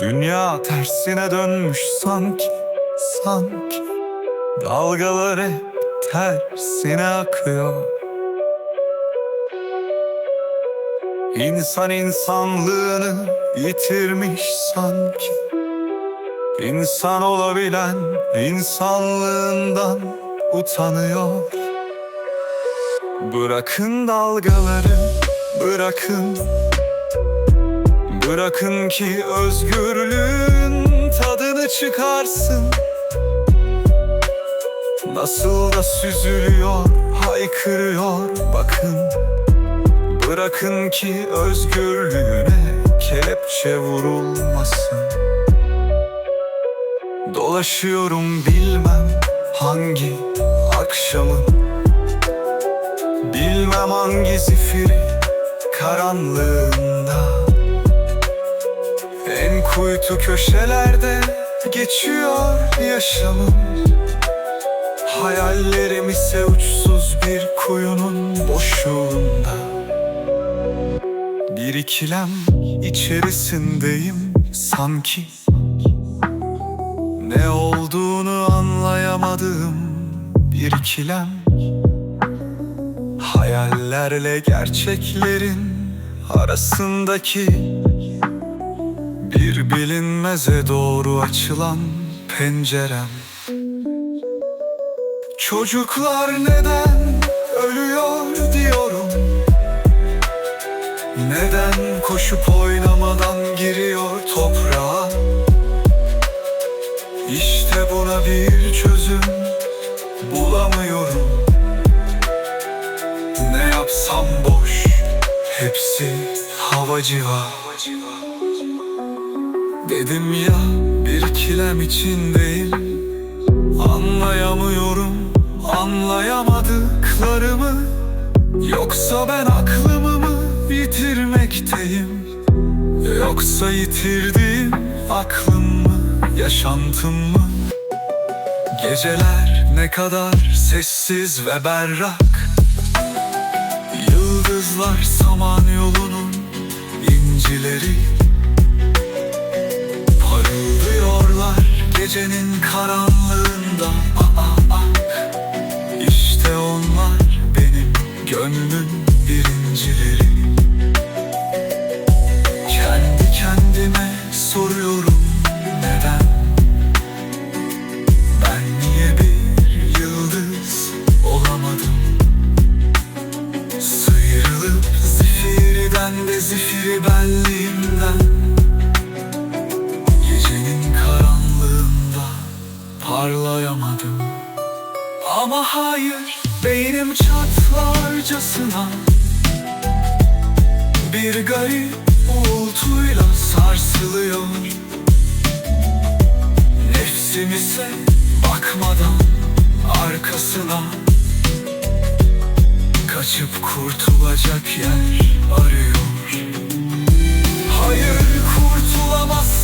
Dünya tersine dönmüş sanki, sanki. Dalgalar hep tersine akıyor. İnsan insanlığını yitirmiş sanki. İnsan olabilen insanlığından utanıyor. Bırakın dalgaları, bırakın Bırakın ki özgürlüğün tadını çıkarsın. Nasıl da süzülüyor, haykırıyor bakın. Bırakın ki özgürlüğüne kelepçe vurulmasın. Dolaşıyorum bilmem hangi akşamın. Bilmem hangi zifiri karanlığında En kuytu köşelerde geçiyor yaşamım. Hayallerim ise uçsuz bir kuyunun boşluğunda. Bir ikilem içerisindeyim sanki. Ne olduğunu anlayamadığım bir ikilem. Hayallerle gerçeklerin arasındaki bilinmeze doğru açılan pencerem. Çocuklar neden ölüyor diyorum. Neden koşup oynamadan giriyor toprağa? İşte buna bir çözüm bulamıyorum. Ne yapsam boş hepsi havacıva Dedim ya bir ikilem içindeyim. Anlayamıyorum anlayamadıklarımı. Yoksa ben aklımı mı yitirmekteyim? Yoksa yitirdiğim aklım mı yaşantım mı? Geceler ne kadar sessiz ve berrak. Yıldızlar saman yolunun incileri gecenin karanlığında Aa, aa. İşte onlar benim gönlümün birincileri. Kendi kendime soruyorum neden? Ben niye bir yıldız olamadım? Sıyrılıp zifiriden de zifiri benliğimden Ama hayır beynim çatlarcasına. Bir garip uğultuyla sarsılıyor. Nefsim ise bakmadan arkasına. Kaçıp kurtulacak yer arıyor. Hayır kurtulamazsın